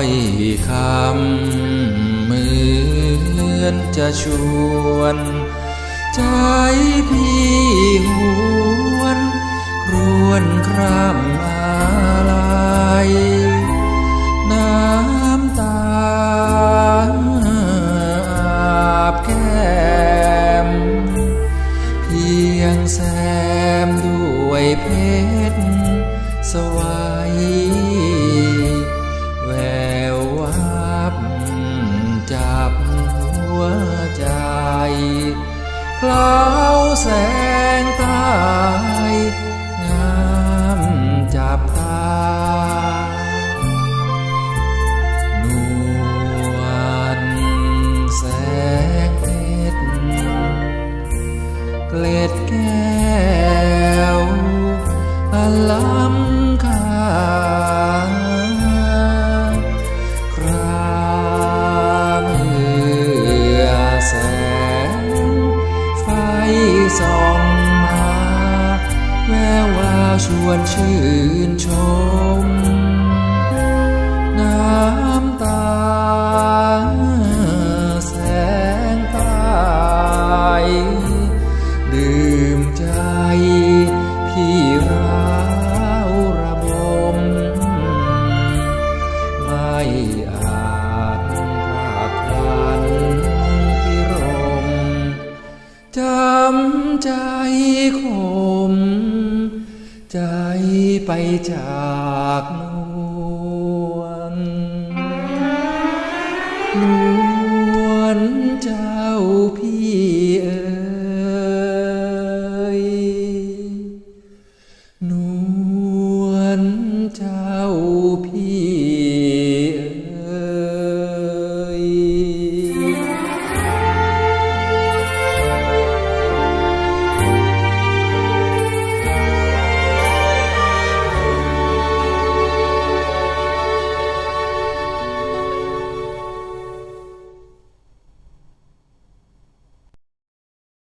อยคำเหมือนจะชวน ใจพี่หวนครวนครามอาลัยน้ำตาอาบแก้มเพียงแซมด้วยเพชรสวาย ชวนชื่นชม น้ำตาแสงใต้ดื่มใจพี่ร้าวระบม ไม่อาจพรากพลันพิรมจำใจคม ใจไปจากโล